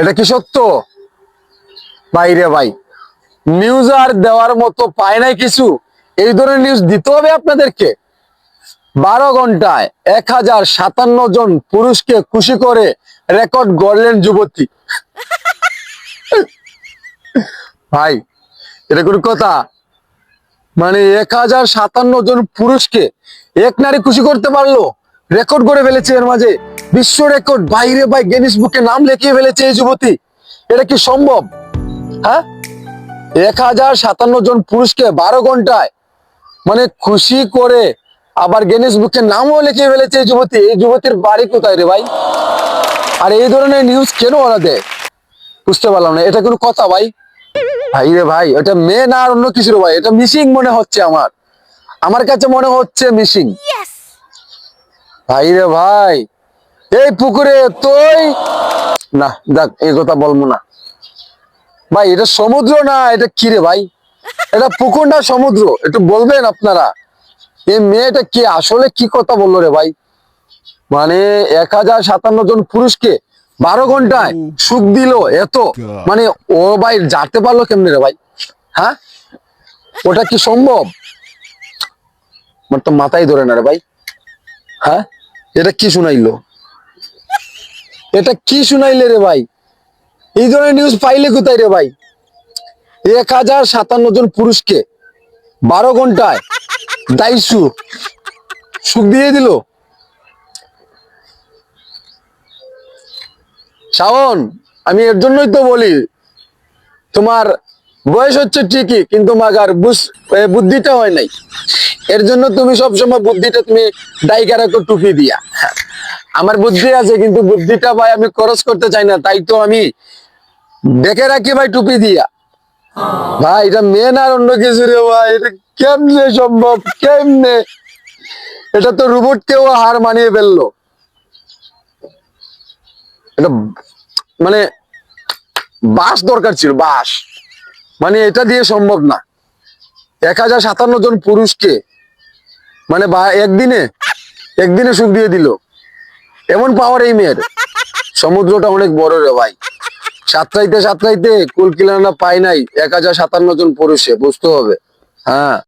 এটা কি সত্য? ভাই রে ভাই নিউজ আর দেওয়ার মতো পায় নাই কিছু। এই ধরনের নিউজ দিতে হবে আপনাদেরকে। বারো ঘন্টায় এক হাজার সাতান্ন জন পুরুষকে খুশি করে রেকর্ড গড়লেন যুবতী। ভাই, এটা কোনো কথা? মানে এক হাজার সাতান্ন জন পুরুষকে এক নারী খুশি করতে পারল? রেকর্ড করে ফেলেছে এর মাঝে। বিশ্ব রেকর্ড বাইরে বাই গেনিস বুকে নাম লিখিয়ে ফেলেছে এই যুবতী। এটা কি সম্ভব? হ্যাঁ? এক হাজার সাতান্ন জন পুরুষকে বারো ঘন্টায় মানে খুশি করে আবার গেনিস বুকে নামও লিখিয়ে ফেলেছে এই যুবতী। এই যুবতীর বাড়ি কোথায় রে ভাই? আর এই ধরনের নিউজ কেন ওরা দেয়? বুঝতে পারলাম না, এটা কোনো কথা ভাই? ভাই রে ভাই এটা মেয়ে না আর অন্য কিছু ভাই, এটা মিসিং মনে হচ্ছে আমার। আমার কাছে মনে হচ্ছে মিসিং ভাই রে ভাই এই পুকুরে তুই? না দেখ এই কথা বলব না। ভাই এটা সমুদ্র না এটা কি রে ভাই? এটা পুকুর না সমুদ্র? একটু বলবেন আপনারা। এই মেয়েটা কি? আসলে কি কথা বলল রে ভাই? মানে এক হাজার সাতান্ন জন পুরুষকে বারো ঘন্টায় সুখ দিল এত। মানে ও ভাই জানতে পারল কেমনি রে ভাই? হ্যাঁ? ওটা কি সম্ভব? আমার তো মাথায় ধরে না রে ভাই। হ্যাঁ? এটা কি শুনাইলো? এটা কি শুনাইলে রে ভাই? এই ধরনের নিউজ পাইলে কোথায় রে ভাই? এক হাজার সাতান্ন জন পুরুষকে বারো ঘন্টায় দাইসু সুখ দিয়ে দিল। শাওন, আমি এর জন্যই তো বলি, তোমার বয়স হচ্ছে ঠিকই, কিন্তু মাগার বুদ্ধিটা হয় নাই। এর জন্য তুমি সবসময় বুদ্ধিটা তুমি দায়িকা রাখো টুপি দিয়া। আমার বুদ্ধি আছে, কিন্তু বুদ্ধিটা ভাই আমি খরচ করতে চাই না, তাই তো আমি দেখে রাখি ভাই টুপি দিয়া। ভাই, এটা মেয়ে না আর অন্য কিছু রে ভাই, এটা কেমনে সম্ভব, কেমনে? এটা তো রোবট কেও হার মানিয়ে ফেলল। এটা মানে বাস দরকার ছিল বাস মানে এটা দিয়ে সম্ভব না। এক হাজার সাতান্ন জন পুরুষকে মানে একদিনে একদিনে সুখ দিয়ে দিল। এমন পাওয়ার এই মেয়ের। সমুদ্রটা অনেক বড় রে ভাই। সাতটাইতে সাতটাইতে কুলকিলানা পাই নাই, এক হাজার সাতান্ন জন পুরুষে বুঝতে হবে। হ্যাঁ।